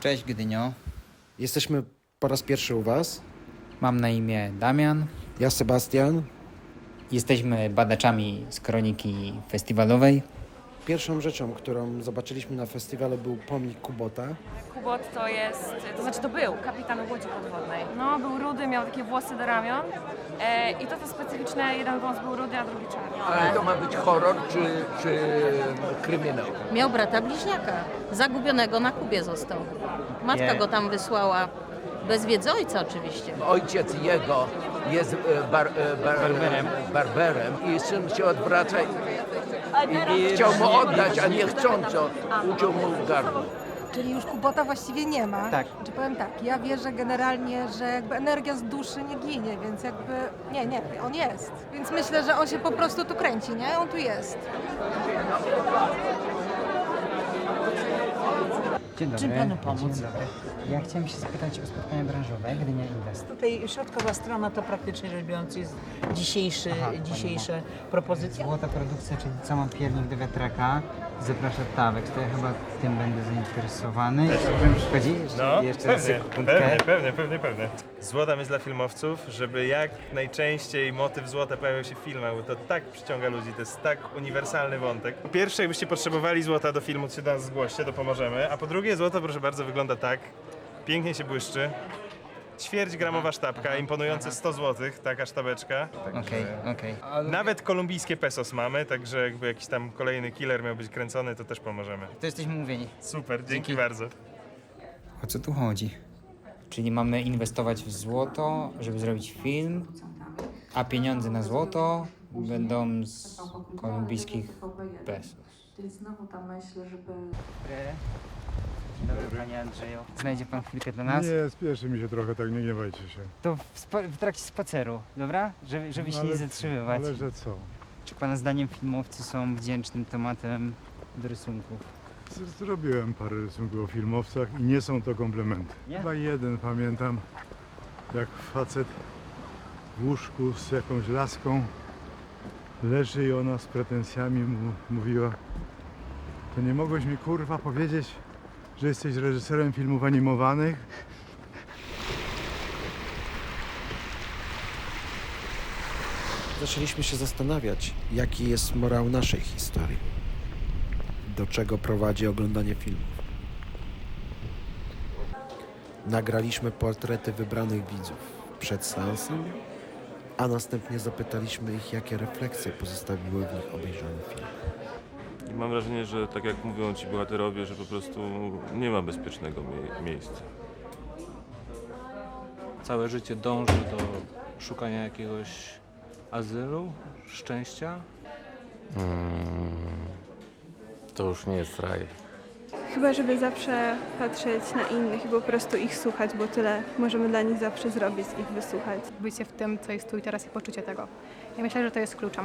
Cześć Gdynio, Jesteśmy po raz pierwszy u Was. mam na imię Damian. Ja Sebastian. Jesteśmy badaczami z kroniki festiwalowej. Pierwszą rzeczą, którą zobaczyliśmy na festiwalu był pomnik Kubota. Kubot to jest, to znaczy to był kapitan łodzi podwodnej. No, był rudy, miał takie włosy do ramion e, i to to specyficzne, jeden wąs był rudy, a drugi czarny. Ale to ma być horror czy, czy kryminał? Miał brata bliźniaka, zagubionego na Kubie został. Matka Nie. go tam wysłała, bez wiedzy ojca oczywiście. Ojciec jego jest e, bar, e, bar, Barberem. barberem i syn się odwraca i, i, i chciał mu oddać, a niechcąco uciął mu w gardło. Czyli już Kubota właściwie nie ma. Tak. Czy powiem tak, ja wierzę generalnie, że jakby energia z duszy nie ginie, więc jakby nie, nie, on jest. Więc myślę, że on się po prostu tu kręci, nie? On tu jest. Dzień dobry. Czym panu pomóc? Dzień dobry. Ja chciałem się zapytać o spotkanie branżowe Gdynia Invest. Tutaj środkowa strona to praktycznie rzecz biorąc jest dzisiejszy, Aha, dzisiejsza propozycja. Złota produkcja, czyli co mam piernik do wiatraka, zaprasza Tawek, to ja chyba tym będę zainteresowany. Możemy przychodzić? No, Jeszcze raz pewnie, sekundkę. pewnie, pewnie, pewnie, pewnie. Złotam jest dla filmowców, żeby jak najczęściej motyw złota pojawiał się w filmach, bo to tak przyciąga ludzi, to jest tak uniwersalny wątek. Po pierwsze, jakbyście potrzebowali złota do filmu, to się do nas zgłoście, to pomożemy. A po drugie, złoto, proszę bardzo, wygląda tak, pięknie się błyszczy. Ćwierć gramowa sztabka, imponujące 100 zł, taka sztabeczka. Okej, okej. Nawet kolumbijskie pesos mamy, także jakby jakiś tam kolejny killer miał być kręcony, to też pomożemy. To jesteśmy mówieni. Super, dzięki, Dzięki. bardzo. O co tu chodzi? Czyli mamy inwestować w złoto, żeby zrobić film, a pieniądze na złoto będą z kolumbijskich pesos. Czyli znowu ta myśl, żeby Dobry panie Andrzeju. Znajdzie pan chwilkę dla nas? Nie, spieszy mi się trochę, tak nie gniewajcie się. To w, spa- w trakcie spaceru, dobra? Żeby, żeby się No, nie zatrzymywać. Ale że co? Czy pana zdaniem filmowcy są wdzięcznym tematem do rysunków? Z- Zrobiłem parę rysunków o filmowcach i nie są to komplementy. Nie? Chyba jeden pamiętam, jak facet w łóżku z jakąś laską leży i ona z pretensjami mu mówiła to nie mogłeś mi kurwa powiedzieć, że jesteś reżyserem filmów animowanych? Zaczęliśmy się zastanawiać, jaki jest morał naszej historii. Do czego prowadzi oglądanie filmów. Nagraliśmy portrety wybranych widzów przed seansem, a następnie zapytaliśmy ich, jakie refleksje pozostawiły w nich obejrzane filmy. I mam wrażenie, że tak jak mówią ci bohaterowie, że po prostu nie ma bezpiecznego mie- miejsca. całe życie dąży do szukania jakiegoś azylu, szczęścia. To już nie jest raj. Chyba, żeby zawsze patrzeć na innych i po prostu ich słuchać, bo tyle możemy dla nich zawsze zrobić, ich wysłuchać. Bycie w tym, co jest tu i teraz i poczucie tego. Ja myślę, że to jest kluczem.